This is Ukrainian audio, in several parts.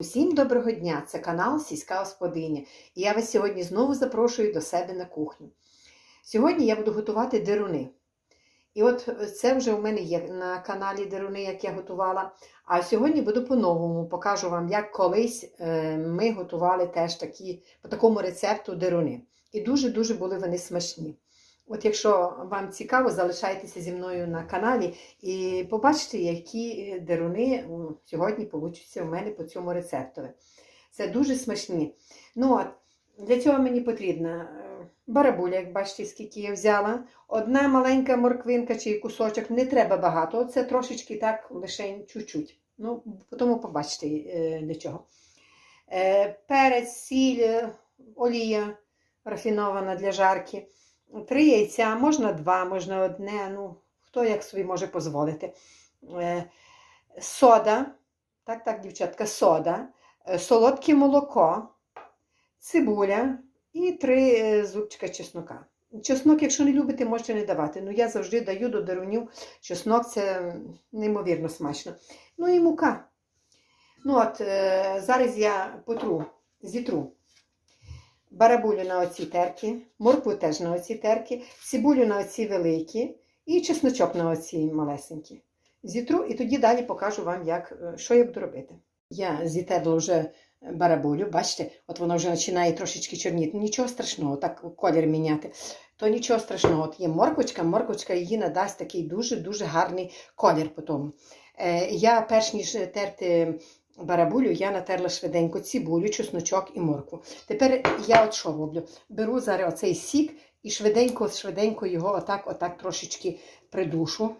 Усім доброго дня! Це канал Сільська Господиня. І я вас сьогодні знову запрошую до себе на кухню. Сьогодні я буду готувати деруни. І от це вже у мене є на каналі деруни, як я готувала. А сьогодні буду по-новому. Покажу вам, як колись е, ми готували теж такі, по такому рецепту деруни. І дуже-дуже були вони смачні. От якщо вам цікаво, залишайтеся зі мною на каналі і побачите, які деруни сьогодні получаться у мене по цьому рецептові. Це дуже смачні. Ну от, Для цього мені потрібна е, барабуля, як бачите, скільки я взяла. Одна маленька морквинка чи кусочок, не треба багато. Це трошечки так, лише чуть-чуть. Ну, тому побачите е, для чого. Е, Перець, сіль, е, олія рафінована для жарки. Три яйця, можна два, можна одне, ну, хто як собі може дозволити. Е, Сода, так, так, дівчатка, сода, е, солодке молоко, цибуля і три е, зубчика чеснока. Чеснок, якщо не любите, можете не давати. Ну, я завжди даю до дерунів чеснок, це неймовірно смачно. Ну і мука. Ну от, зараз я потру, зітру барабулю на оці терки, моркву теж на оці терки, цибулю на оці великі і чесночок на оці малесенькі. Зітру і тоді далі покажу вам, як, е, що я буду робити. Я зітерла вже барабулю, бачите, от воно вже починає трошечки чорніти. Нічого страшного, так колір міняти. То нічого страшного. От є морквочка, морквочка її надасть такий дуже-дуже гарний колір потім. Е, я перш ніж терти барабулю, я натерла швиденько цибулю, чесночок і моркву. Тепер я от що роблю? Беру зараз оцей сік і швиденько, швиденько його отак, отак трошечки придушу.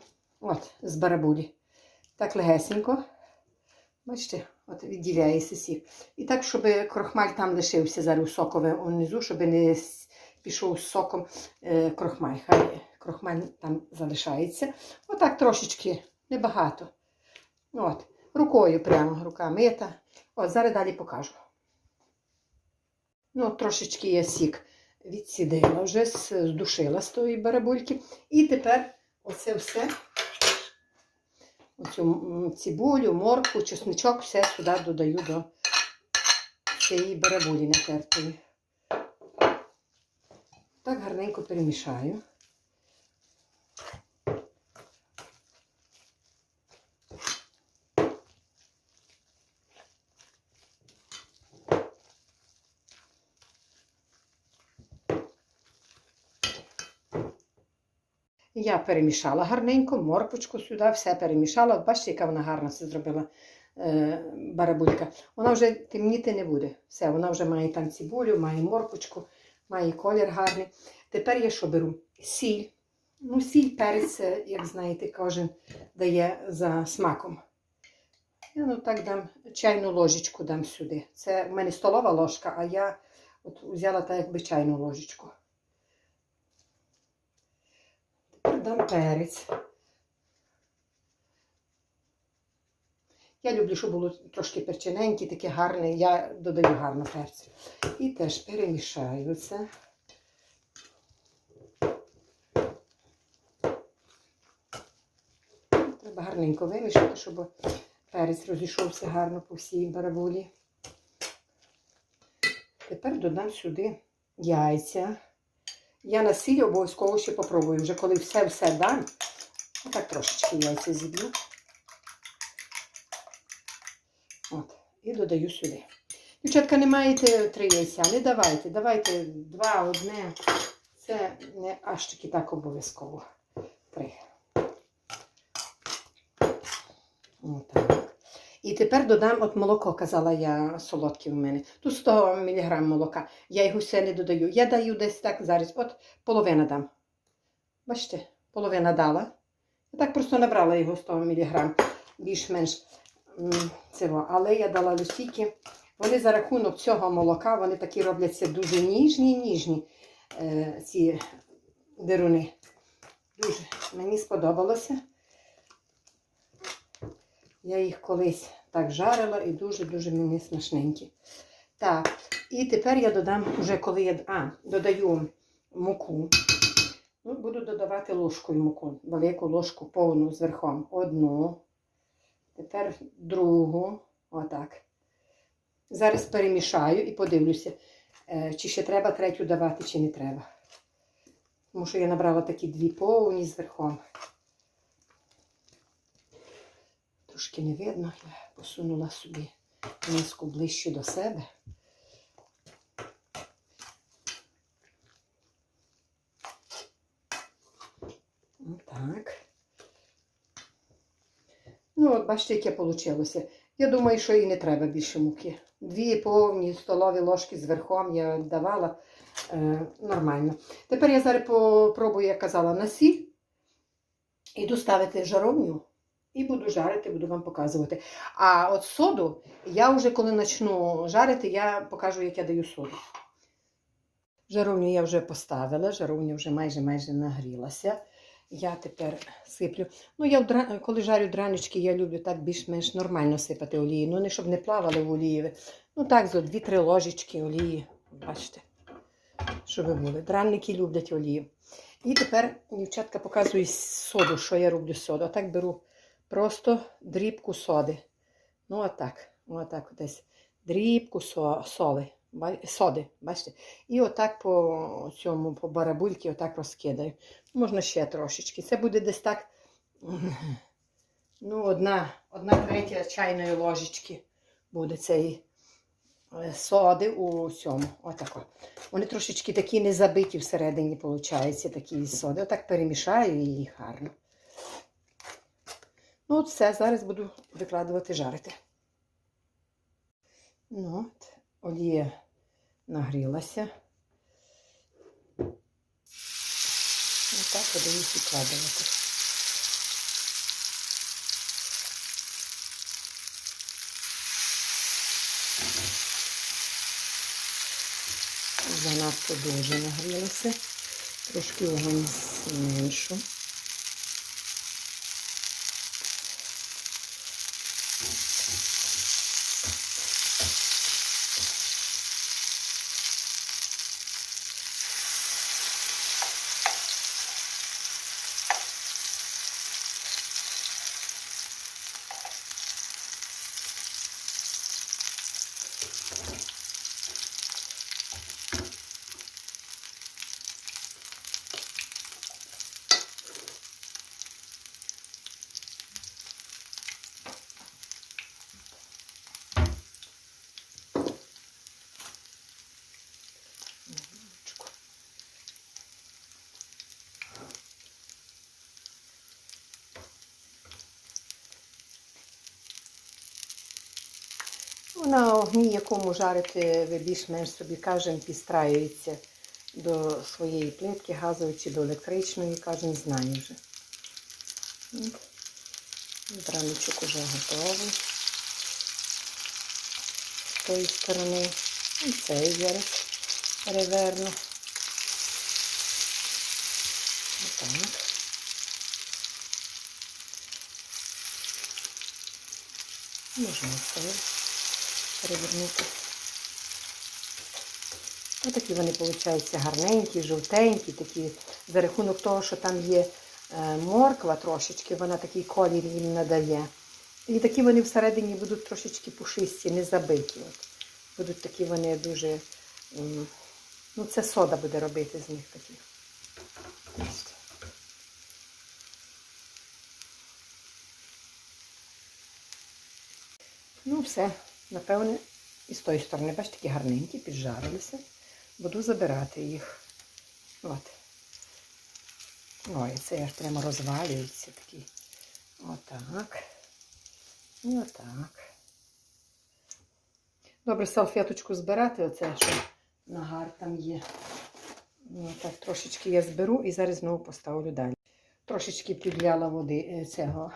От, з барабулі. Так легесенько. Бачите, от відділяється сік. І так, щоб крохмаль там лишився зараз сокове унизу, щоб не пішов з соком е, крохмаль. Хай крохмаль там залишається. Отак трошечки, небагато. От. Рукою прямо, рука мита. От, зараз далі покажу. Ну, трошечки я сік відсідила, вже здушила з тої барабульки. І тепер оце все, оцю цибулю, моркву, чесничок, все сюди додаю до цієї барабулі натертої. Так гарненько перемішаю. Я перемішала гарненько, морквочку сюди, все перемішала. Бачите, яка вона гарна це зробила е, барабулька. Вона вже темніти не буде. Все, вона вже має там цибулю, має морквочку, має колір гарний. Тепер я що беру? Сіль. Ну, сіль, перець, як знаєте, кожен дає за смаком. Я ну так дам чайну ложечку дам сюди. Це в мене столова ложка, а я от взяла так якби чайну ложечку. Тепер дам перець. Я люблю, щоб було трошки перчиненьке, таке гарне. Я додаю гарно перцю. І теж перемішаю це. Треба гарненько вимішати, щоб перець розійшовся гарно по всій барабулі. Тепер додам сюди яйця. Я на сіль обов'язково ще попробую. Вже коли все-все дам, отак трошечки яйця зіб'ю. От, і додаю сюди. Дівчатка, не маєте три яйця, не давайте. Давайте два, одне. Це не аж таки так обов'язково. Три. Отак. І тепер додам от молоко, казала я, солодке в мене. Тут 100 мг молока. Я його все не додаю. Я даю десь так зараз. От половина дам. Бачите, половина дала. Я так просто набрала його 100 мг, більш-менш цього. Але я дала листики. Вони за рахунок цього молока, вони такі робляться дуже ніжні, ніжні е, ці деруни. Дуже мені сподобалося. Я їх колись так жарила і дуже-дуже мені смачненькі. Так, і тепер я додам, вже коли я а, додаю муку. Ну, буду додавати ложкою муку. Велику ложку повну з верхом. Одну. Тепер другу. Отак. Зараз перемішаю і подивлюся, е, чи ще треба третю давати, чи не треба. Тому що я набрала такі дві повні з верхом. Трошки не видно, посунула собі миску ближче до себе. Так. Ну, от бачите, яке вийшло. Я думаю, що і не треба більше муки. Дві повні столові ложки з верхом я давала е, нормально. Тепер я зараз попробую, як казала, на сіль. Іду ставити жаровню і буду жарити, буду вам показувати. А от соду, я вже коли почну жарити, я покажу, як я даю соду. Жаровню я вже поставила, жаровня вже майже майже нагрілася. Я тепер сиплю. Ну, я коли жарю дранички, я люблю так більш-менш нормально сипати олії. Ну, не щоб не плавали в олії. Ну так, зо 2-3 ложечки олії. Бачите, щоб ви були. Дранники люблять олію. І тепер дівчатка показує соду, що я роблю соду. Отак беру просто дрібку соди. Ну, отак. Отак десь. Дрібку со, соли. Соди, бачите? І отак по цьому, по барабульки, отак розкидаю. Можна ще трошечки. Це буде десь так. Ну, одна, одна третя чайної ложечки буде цієї е, соди у цьому. Отако. Вони трошечки такі не забиті всередині, виходить, такі соди. Отак перемішаю і гарно. Ну, от все, зараз буду викладувати жарити. Ну, от, олія нагрілася. Отак буду їх викладувати. Занадто дуже нагрілося. Трошки вогонь зменшу. На огні, якому жарити, ви більш-менш собі кожен підстраюється до своєї плитки газової чи до електричної, кожен знає вже. Драничок уже готовий. З тої сторони. І цей зараз переверну. Отак. Можна цей перевернути. Такі вони, виходять, гарненькі, жовтенькі, такі, за рахунок того, що там є е, морква трошечки, вона такий колір їм надає. І такі вони всередині будуть трошечки пушисті, не забиті. От. Будуть такі вони дуже. Ну, це сода буде робити з них таких. Ну, все, напевне, і з тої сторони, бачите, такі гарненькі, піджарилися. Буду забирати їх. От. Ой, це аж прямо розвалюється такі. Отак. І отак. Добре, салфеточку збирати, оце, що нагар там є. Ну, так, трошечки я зберу і зараз знову поставлю далі. Трошечки підляла води е, цього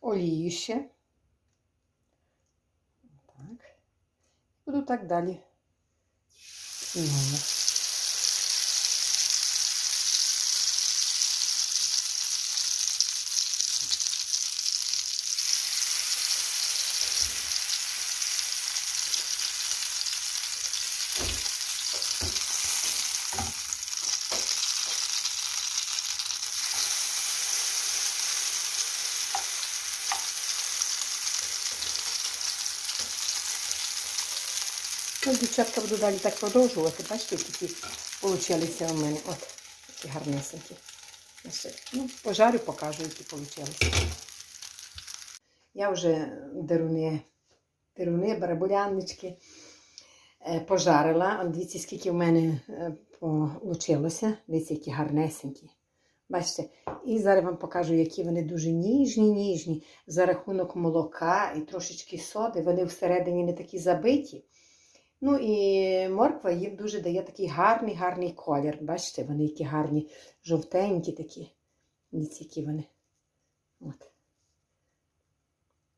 олії ще. Так. Буду так далі. Знову. Дівчатка, буду далі так продовжувати. Бачите, які получилися у мене. От, такі гарнесенькі. Ну, пожарю, покажу, які получилися. Я вже деруни, деруни, барабуляннички е, пожарила. От дивіться, скільки в мене е, получилося. Дивіться, які гарнесенькі. Бачите, і зараз вам покажу, які вони дуже ніжні, ніжні. За рахунок молока і трошечки соди. Вони всередині не такі забиті. Ну і морква їм дуже дає такий гарний, гарний колір. Бачите, вони які гарні, жовтенькі такі. Дивіться, які вони. От.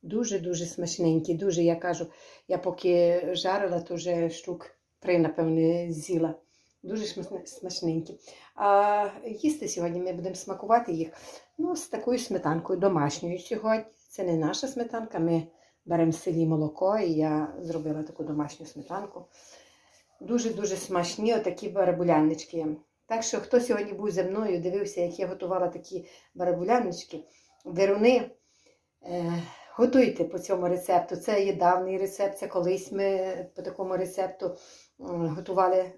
Дуже-дуже смачненькі. Дуже, я кажу, я поки жарила, то вже штук три, напевне, з'їла. Дуже смачненькі. А їсти сьогодні ми будемо смакувати їх ну, з такою сметанкою домашньою сьогодні. Це не наша сметанка, ми беремо селі молоко, і я зробила таку домашню сметанку. Дуже-дуже смачні отакі барабуляннички. Так що, хто сьогодні був зі мною, дивився, як я готувала такі барабулянички, деруни, е, готуйте по цьому рецепту. Це є давній рецепт, це колись ми по такому рецепту м, готували е,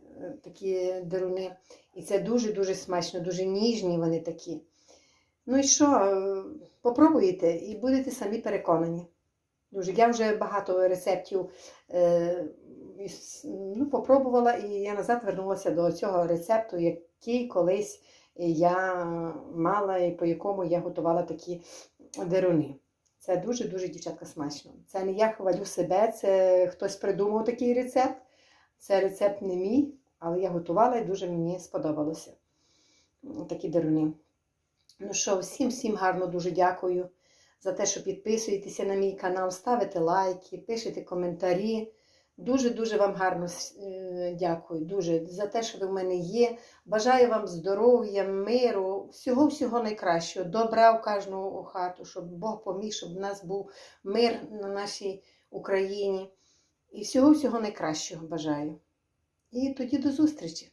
такі деруни. І це дуже-дуже смачно, дуже ніжні вони такі. Ну і що, е, попробуйте і будете самі переконані. Дуже. Я вже багато рецептів е, ну, попробувала, і я назад вернулася до цього рецепту, який колись я мала і по якому я готувала такі деруни. Це дуже-дуже дівчатка смачно. Це не я хвалю себе, це хтось придумав такий рецепт. Це рецепт не мій, але я готувала і дуже мені сподобалося. Такі деруни. Ну що, всім всім гарно дуже дякую за те, що підписуєтеся на мій канал, ставите лайки, пишете коментарі. Дуже-дуже вам гарно е, дякую. Дуже за те, що ви в мене є. Бажаю вам здоров'я, миру, всього-всього найкращого, добра в кожну хату, щоб Бог поміг, щоб в нас був мир на нашій Україні. І всього-всього найкращого бажаю. І тоді до зустрічі!